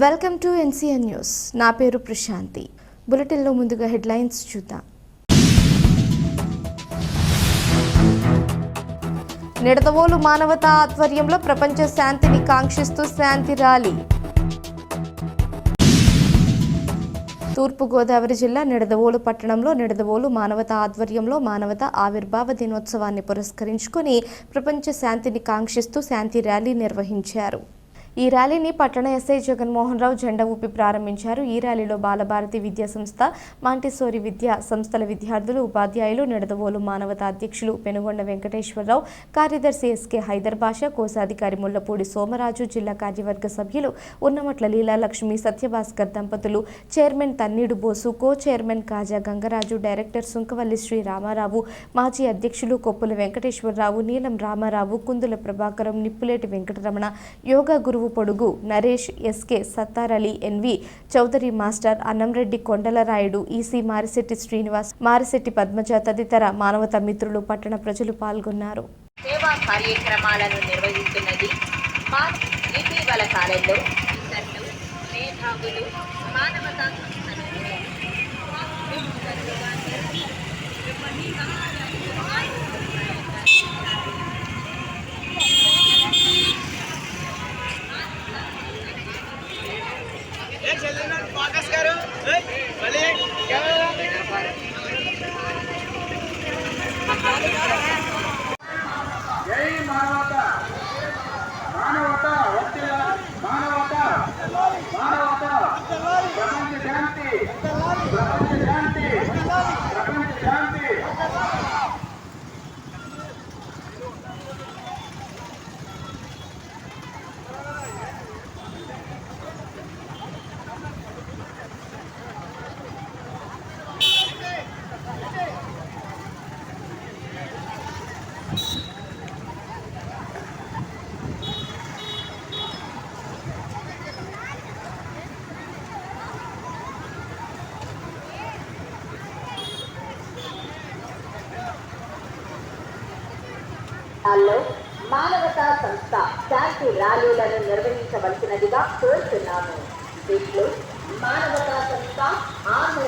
Welcome to NCN news. నా పేరు ప్రశాంతి. బులెటిన్లో ముందుగా హెడ్లైన్స్ చూద్దాం. నిడదవోలు మానవతా ఆధ్వర్యంలో ప్రపంచ శాంతిని కాంక్షిస్తూ శాంతి ర్యాలీ. తూర్పుగోదావరి జిల్లా నిడదవోలు పట్టణంలో నిడదవోలు మానవతా ఆధ్వర్యంలో మానవతా ఆవిర్భావ దినోత్సవాన్ని పురస్కరించుకొని ప్రపంచ శాంతిని కాంక్షిస్తూ శాంతి ర్యాలీ నిర్వహించారు. ఈ ర్యాలీని పట్టణ ఎస్ఐ జగన్మోహన్ రావు జెండా ఊపి ప్రారంభించారు. ఈ ర్యాలీలో బాలభారతి విద్యా సంస్థ మాంటిసోరి విద్యా సంస్థల విద్యార్థులు ఉపాధ్యాయులు నిడదవోలు మానవతా అధ్యక్షులు పెనుగొండ వెంకటేశ్వరరావు కార్యదర్శి ఎస్కే హైదర్ భాష కోశాధికారి ముల్లపూడి సోమరాజు జిల్లా కార్యవర్గ సభ్యులు ఉన్నమట్ల లీలాలక్ష్మి సత్యభాస్కర్ దంపతులు chairman Tanneedu Bosu co chairman Kaja Gangaraju director Sunkavalli Sri Ramarao మాజీ అధ్యక్షులు కొప్పుల వెంకటేశ్వరరావు నీలం రామారావు కుందుల ప్రభాకరం నిప్పులేటి వెంకటరమణ యోగా గురువు Podugu Naresh SK Sattarali NV Chowdary master Annamreddy Kondalarayudu EC Marisetti Srinivas Marisetti Padmaja తదితర మానవతా మిత్రులు పట్టణ ప్రజలు పాల్గొన్నారు. సేవా కార్యక్రమాలను నిర్వహిస్తున్నది మా ఇటీవల కాలంలో మేధావులు మానవతా మానవత. మానవత ప్రపంచ శాంతి ప్రపంచ శాంతి. ప్రపంచ జిల్లాల్లో మానవతా సంస్థ శాంతి ర్యాలీలను నిర్వహించవలసినదిగా కోరుతున్నాము. దీంట్లో మానవతా సంస్థ ఆంధ్ర